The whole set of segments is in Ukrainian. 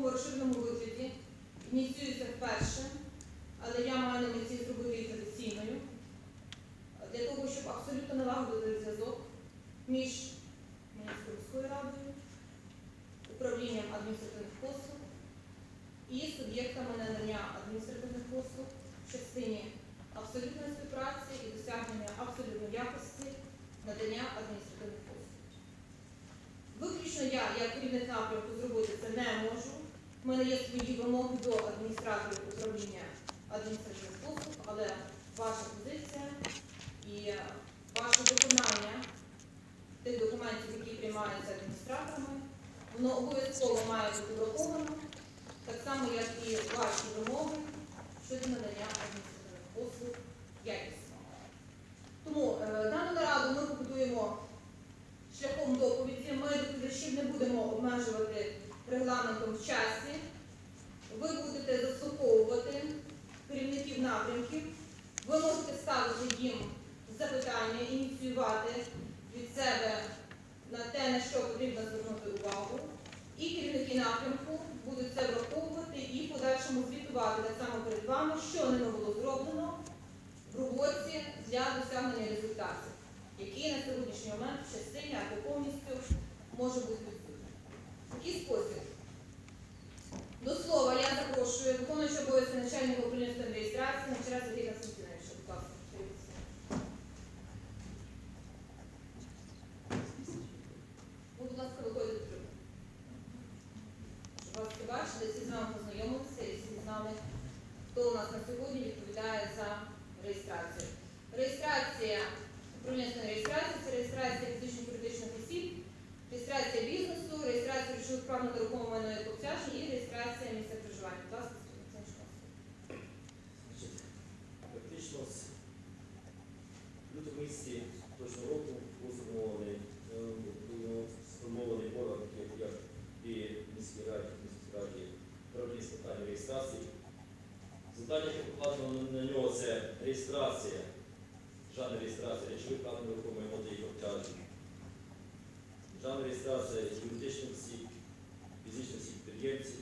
такому розширеному вигляді ініціюється вперше, але я маю на меті зробити її традиційною для того, щоб абсолютно налагодити зв'язок між міською радою, управлінням адміністративних послуг і суб'єктами надання адміністративних послуг в частині абсолютної співпраці і досягнення абсолютної якості надання адміністративних послуг. Виключно я, як керівник напрямку, зробити це не. У мене є свої вимоги до адміністраторів управління адміністративних послуг, але ваша позиція і ваше виконання тих документів, які приймаються адміністраторами, воно обов'язково має бути враховано, так само, як і ваші вимоги щодо надання адміністративних послуг якісно. Тому е, дану нараду ми побудуємо шляхом доповіді. Ми доповідачів не будемо обмежувати регламентом в часі. Ви будете заслуховувати керівників напрямків. Ви можете ставити їм запитання, ініціювати від себе на те, на що потрібно звернути увагу. І керівники напрямку будуть це враховувати і в подальшому звітувати так само перед вами, що ними було зроблено в роботі для досягнення результатів, які на сьогоднішній момент в частині або повністю може бути відсутні. Такий спосіб. До слова я запрошую виконуючого обов'язки начальника управління з реєстрації Гончара Сергія Константиновича. Будь ласка, дивіться. Ви, будь ласка, виходите до трибуни. Щоб вас побачили, всі з вами познайомилися і всі знали, хто у нас на сьогодні відповідає за реєстрацію. Реєстрація управління з реєстрації це реєстрація фізичних юридичних осіб, реєстрація бізнесу, реєстрація речових прав на нерухоме майно і обтяжень і реєстрація місця проживання. Будь ласка, Олександр Шкас. Значить, Практично з лютого місяці точного року був сформований, е, було сформований орган, як- як і в міській раді, в міській раді управління з питань реєстрації. Завдання, яке покладено на- на нього, це реєстрація, державна реєстрація речових прав на нерухоме майно та їх обтяжень. Державна реєстрація юридичних осіб, фізичних осіб підприємців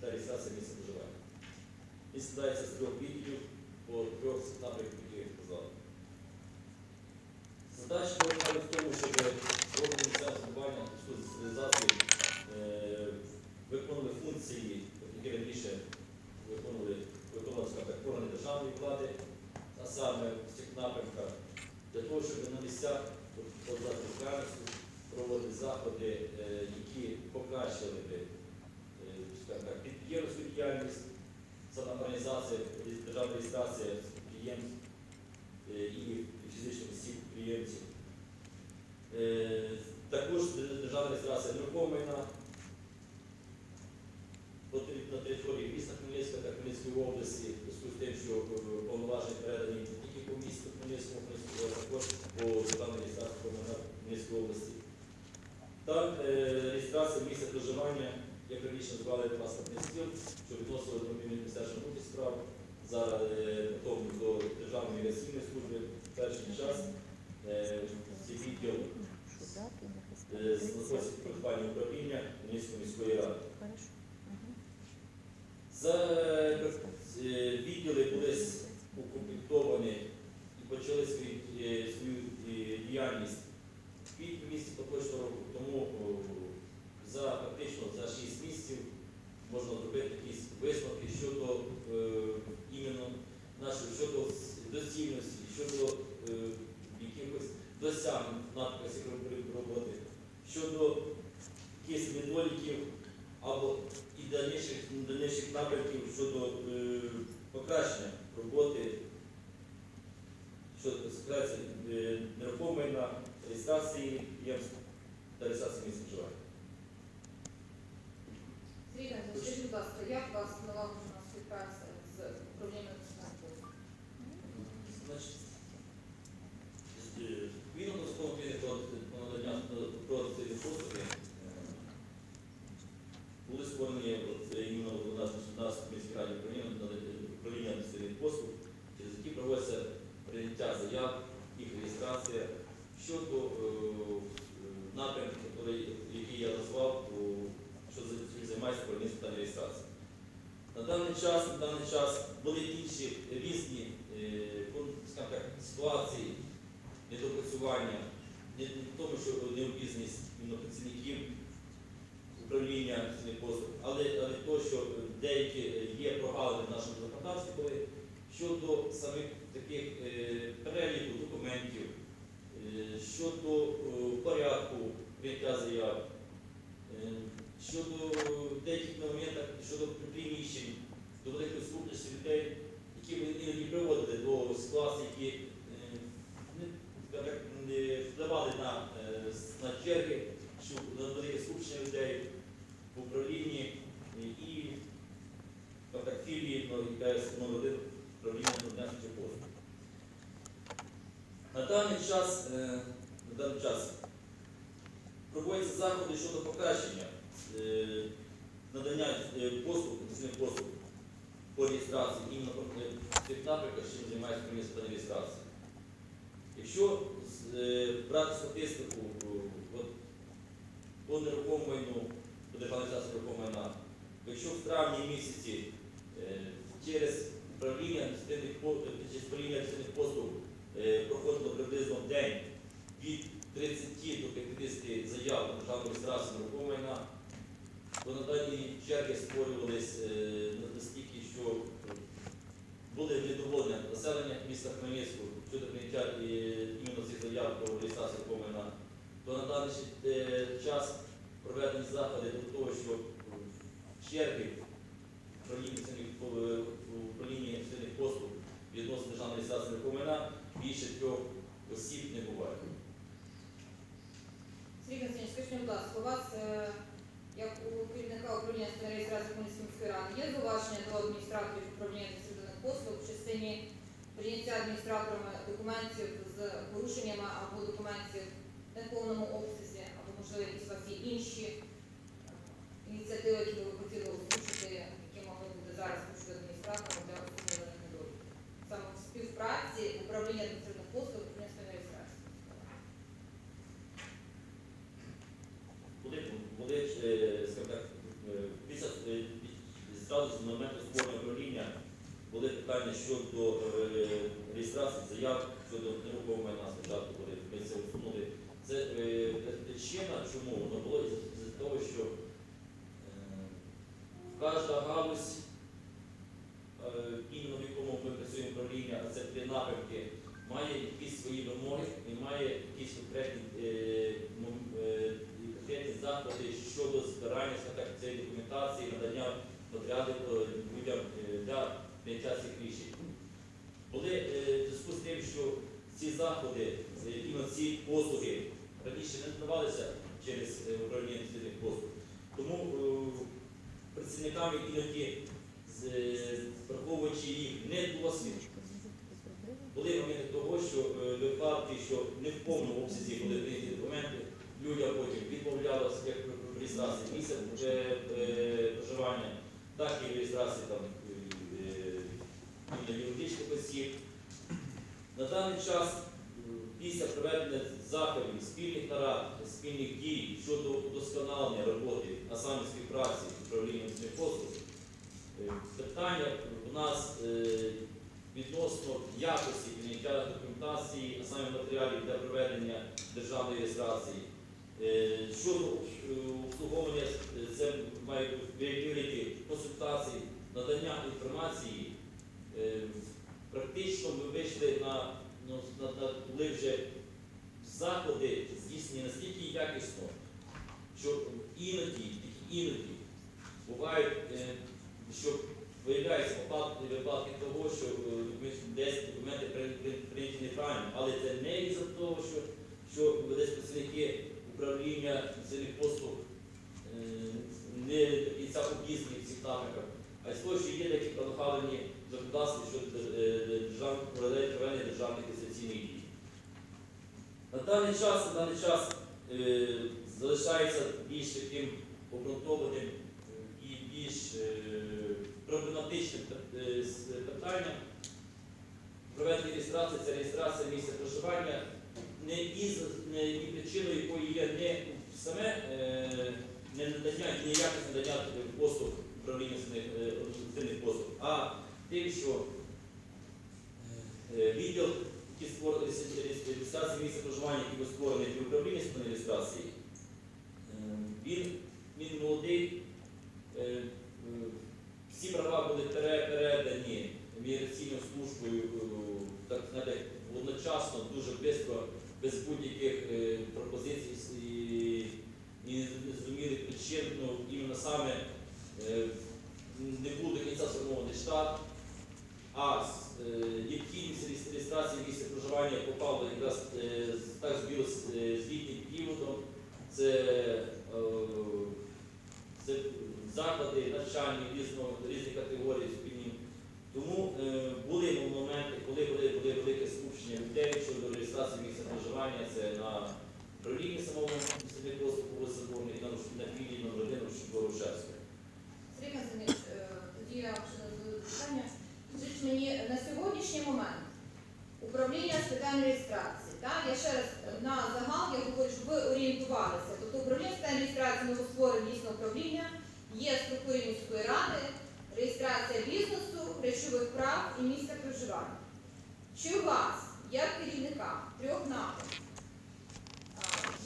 та реєстрація місця проживання. Він складається з трьох відділів по трьох напрямках, які я сказав. Задача в тому, щоб органи місцевого самоврядування та децентралізації е, виконували функції, які раніше виконували, виконували скажімо так, органи державної влади, а саме в цих напрямках, для того, щоб на місцях по державності проводити заходи, е, які покращили би е, скажімо так, підприємницьку діяльність, організація, державна реєстрація підприємств е, і фізичних осіб підприємців. Е, Також державна реєстрація нерухомого майна на території міста Хмельницька та Хмельницької області, в зв'язку з тим, що е, повноваження передані не тільки по місту Хмельницькому, а також по державній реєстрації Хмельницької області. Та реєстрація місця проживання, як раніше назвали паспортний стіл, що відносили до справ, зараз е, до Державної ресійної служби в перший час. Е, відділ е, знаходиться під придбанням управління Хмельницької міської ради. За е, відділи були с- укомплектовані і почали свою, е, свою е, діяльність в квітні місяці поточного року, тому о, за практично за 6 місяців можна зробити якісь висновки щодо е, іменно нашої щодо с- доцільності, щодо е, якихось досягнень напрямку роботи, щодо якихось недоліків або і дальніших, дальніших напрямків щодо е, покращення роботи щодо ситуації е, нерухомої на реєстрації підприємств та реєстрації місць проживання. Сергій Іванович, скажіть, будь ласка, як у вас налагоджена співпраця з управлінням національної послуги? Значить, з- е, відповідно до закону України про про надання е, про цивільні послуги е, були створені от, е, іменно у нас у нас в міській раді управління над- управління цивільних послуг, через які проводиться прийняття заяв, їх реєстрація щодо е, напрямків, які я назвав, о, що за- чим займається займається проведенням питань реєстрації. На даний час, на даний час були інші різні е, так, ситуації недопрацювання, не в тому, що необізність працівників управління послуг, але, але то, що деякі е, є прогалини в нашому законодавстві, коли щодо самих таких е, переліку документів, щодо порядку прийняття заяв, щодо деяких моментів, щодо приміщень, до великої скупності людей, які іноді приводили до ситуацій, які е, не, скажімо так, не впливали на, е, с- на черги, що на велике скупчення людей в управлінні е, і скажімо так, філії ну, яка номер один управління надання послуг. На даний час, е, на даний час проводяться заходи щодо покращення е, надання е, послуг, інвестиційних послуг по реєстрації іменно по- е, в тих напрямках, чим займається комісія по реєстрації. Якщо е, брати статистику по нерухомому майну, по державній нерухомого майна, якщо в травні місяці е, через управління е, адміністративних послуг проходило приблизно в день від 30 до 50 заяв на державну реєстрацію нерухомого майна, то на дані черги створювались е, настільки, що були недовольне населення міста Хмельницького щодо прийняття е, іменно цих заяв про реєстрацію нерухомого то на даний е, час проведені заходи до того, що черги управлінні цінних послуг відносно державної реєстрації нерухомого більше трьох осіб не буває. Сергій Константинович, скажіть, будь ласка, у вас, е, як у керівника управління реєстрації міської ради, є зауваження до адміністраторів управління послуг в частині прийняття адміністраторами документів з порушеннями або документів в неповному обсязі, або, можливо, якісь вас інші е, ініціативи, які ви хотіли озвучити, які могли бути зараз озвучити адміністратором для усунення недоліків. Саме в співпраці управління адміністративних послуг і управління з реєстрації. Були, були е, скажімо так, е, після е, під- зразу з моменту створення управління були питання щодо е, реєстрації заяв щодо нерухомого майна спочатку, коли ми це усунули. Це е, причина, чому воно було з того, що е, кожна галузь, іменно в якому ми працюємо управління, а це три напрямки, має якісь свої вимоги і має якісь конкретні, заходи щодо збирання цієї документації, надання е, людям е, прийняття цих рішень. Були е, в зв'язку з тим, що ці заходи, іменно ці послуги раніше не надавалися через е, управління інвестиційних послуг. Тому е, працівникам іноді, е, враховуючи їх не досвід, були моменти того, що е, випадки, що не в повному обсязі були прийняті документи, людям потім відмовлялося як реєстрації місця е, е, проживання, так і реєстрації там, юридичних осіб. На даний час, після проведення заходів, спільних нарад, спільних дій щодо удосконалення роботи, а саме співпраці з управлінням послуг, е, питання у нас е, відносно якості прийняття документації, а саме матеріалів для проведення державної реєстрації. Е, Щодо обслуговування, це має виявити консультації, надання інформації. Е, Практично ми вийшли на, ну, на, коли вже заходи здійснені настільки якісно, що іноді, іноді бувають, е, що виявляються випадки, того, що е, десь документи при- при- прийняті неправильно, але це не із-за того, що, що десь працівники управління цивільних послуг не до кінця обізнані в цих напрямках, а з того, що є такі пронахалені законодавстві щодо е, держав- проведення державних інвестиційних дій. На даний час, на даний час е, залишається більш таким обґрунтованим е, і більш е, проблематичним е, питанням. Проведення реєстрації це реєстрація місця проживання, не із не і причиною якої є не саме е, не надання, не якість надання послуг управління е, послуг, а тим, що е, відділ, реєстрації місця проживання, який був створений управління соціальної реєстрації, е, він, він молодий, е, всі права були пере- передані міграційною службою, так знаєте, одночасно, дуже швидко, без будь-яких пропозицій і, і незрозумілих причин, ну, іменно саме не був до кінця сформований штат, а з- е, реєстрації місця проживання попала якраз е, так збіло з е, з літнім періодом. Це, це заклади навчальні різних категорій спільні. Тому були моменти, коли були, були велике скупчення людей щодо реєстрації місця проживання, це на управлінні самого послуг по Соборній і на, на філії номер 1 в Сергій е, тоді я задаю питання. Скажіть мені, на сьогоднішній момент управління з питань реєстрації, так? Я ще раз е, на загал я говорю, щоб ви орієнтувалися. Тобто управління з питань реєстрації новостворене дійсно управління, є в структурі міської ради, реєстрація бізнесу, речових прав і місця проживання. Чи у вас, як керівника трьох напрямків,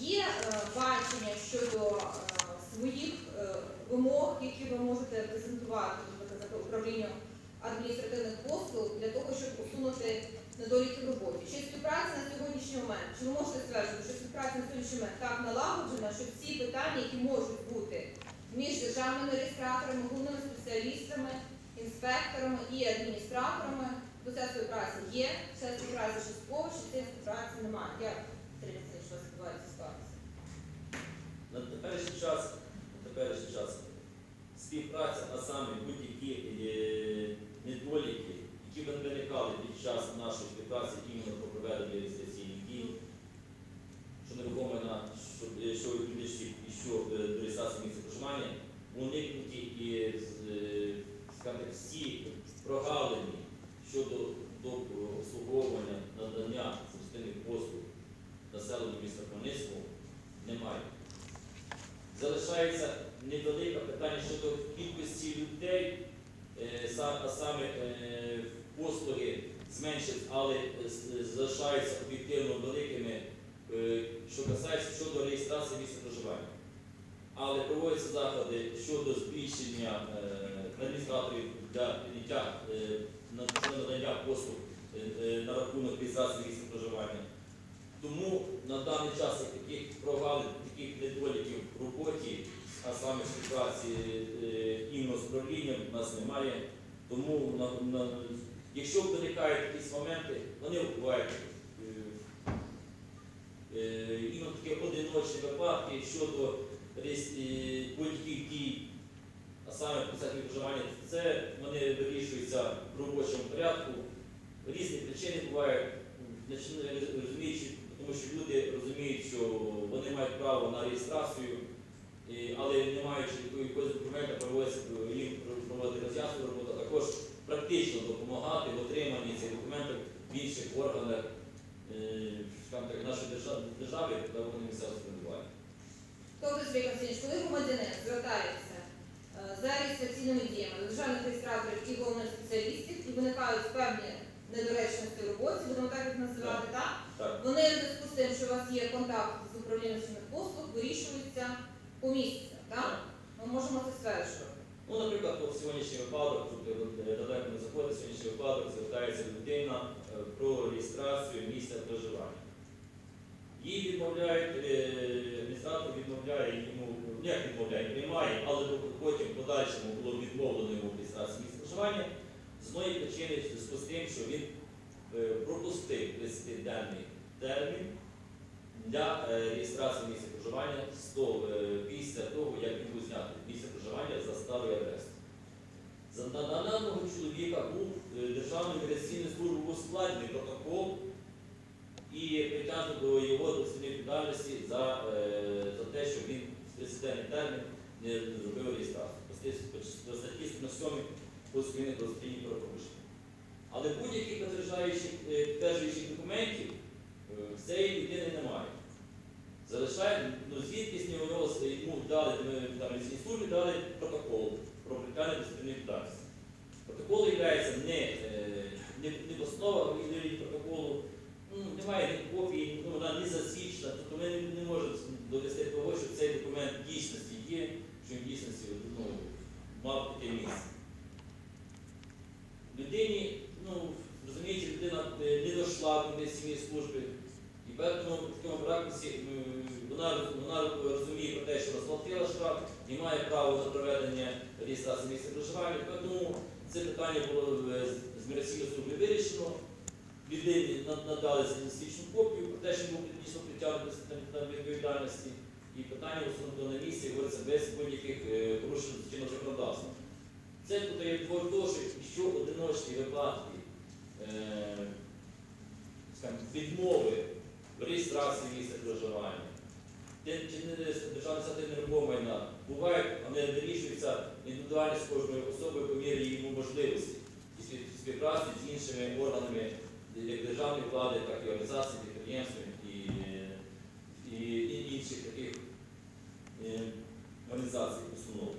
Є е, бачення щодо е, своїх вимог, які ви можете презентувати будемо казати, управлінню адміністративних послуг для того, щоб усунути недоліки в роботі? Чи співпраця на сьогоднішній момент? Чи ви можете стверджувати, що співпраця на сьогоднішній момент так налагоджена, що всі питання, які можуть бути між державними реєстраторами, головними спеціалістами, інспекторами і адміністраторами, до цієї співпраці є, ця співпраця частково, чи цієї співпраці немає? Як Третє, що відбувається ситуація. На теперішній час, на теперішній час співпраця, а саме будь-які е, недоліки, які б виникали під час нашої співпраці іменно ми проведення реєстраційних дій, що нерухоме на що, е, що юридичні і що е, до реєстрації місця проживання, уникнуті і з- е, скажімо, так, всі прогалини щодо до обслуговування надання соціальних послуг населенню міста Хмельницького немає. Залишається невелике питання щодо кількості людей, е, са- а саме е, послуги зменшать, але е, з- залишаються об'єктивно великими, е, що касається щодо проживання. Але проводяться заходи щодо збільшення е, адміністраторів для підняття е, надання послуг е, на рахунок реєстрації місця проживання. Тому на даний час таких прогалин, таких недоліків в роботі, а саме співпраці іменно з управлінням у нас немає. Тому на, на, якщо виникають якісь моменти, вони бувають іменно такі одиночні випадки щодо е, будь-яких дій, а саме писати проживання, це вони вирішуються в робочому порядку. Різні причини бувають, розуміючи, тому що люди розуміють, що вони мають право на реєстрацію, але не маючи якогось документа, проводиться їм проводити роз'яснення роботу, а також практично допомагати в отриманні цих документів в інших органах е, нашої держави, держави та органів місцевого самоврядування. Тобто, Сергій Константинович, коли громадянин звертається е, за реєстраційними діями до державних реєстраторів і головних спеціалістів і виникають певні недоречності в роботі, будемо так їх називати, так? Так, Вони в зв'язку з тим, що у вас є контакт з управлінням послуг, вирішуються по так? Ми можемо це стверджувати. Ну, наприклад, по сьогоднішній випадок, е, далеко не заходить, сьогоднішній випадок звертається людина е, про реєстрацію місця проживання. Їй відмовляють, адміністратор відмовляє йому, ну, як відмовляє, приймає, але потім в подальшому було відмовлено йому в реєстрації місця проживання з одної причини в зв'язку з тим, що він пропустив 30-денний термін для е, реєстрації місця проживання того, е, після того, як він був знятий місце проживання за старою адресою. За даного чоловіка був е, Державною міграційною службою складений протокол і притягнуто до його до відповідальності за, за те, що він в 30-денний термін не зробив реєстрацію. По статті- По статті 107 Кодексу України про правопорушення. Але будь-яких підтверджуючих документів цієї людини немає. Залишає, ну з нього йому дали, там в службі дали протокол про притягнення до відповідальності. Протокол є не, е, не, не основа протоколу, ну, немає копії, ну, вона не засвідчена, тобто ми не, не можемо довести того, що цей документ в дійсності є, що в дійсності ну, мав таке місце. Людині, ну, розумієте, людина е, не дійшла до сім'ї служби, і в такому ракурсі м, вона, вона розуміє про те, що розплатила штраф і має право на проведення реєстрації місця проживання. Тому це питання було е, з- з міграційної вирішено. Людині надали свідчну копію про те, що був дійсно притягнутий до відповідальності. І питання усунуто на місці, говориться, без будь-яких е, порушень чинного законодавства. Це тут є того, що якщо одиночні випадки е, скажімо, відмови в реєстрації місця проживання. Державне стати нерухомого майна. Бувають, вони вирішуються індивідуально з кожною особою по мірі її можливості і співпраці з іншими органами як державної влади, так і організацій, підприємств і, і, і інших таких е, організацій установ.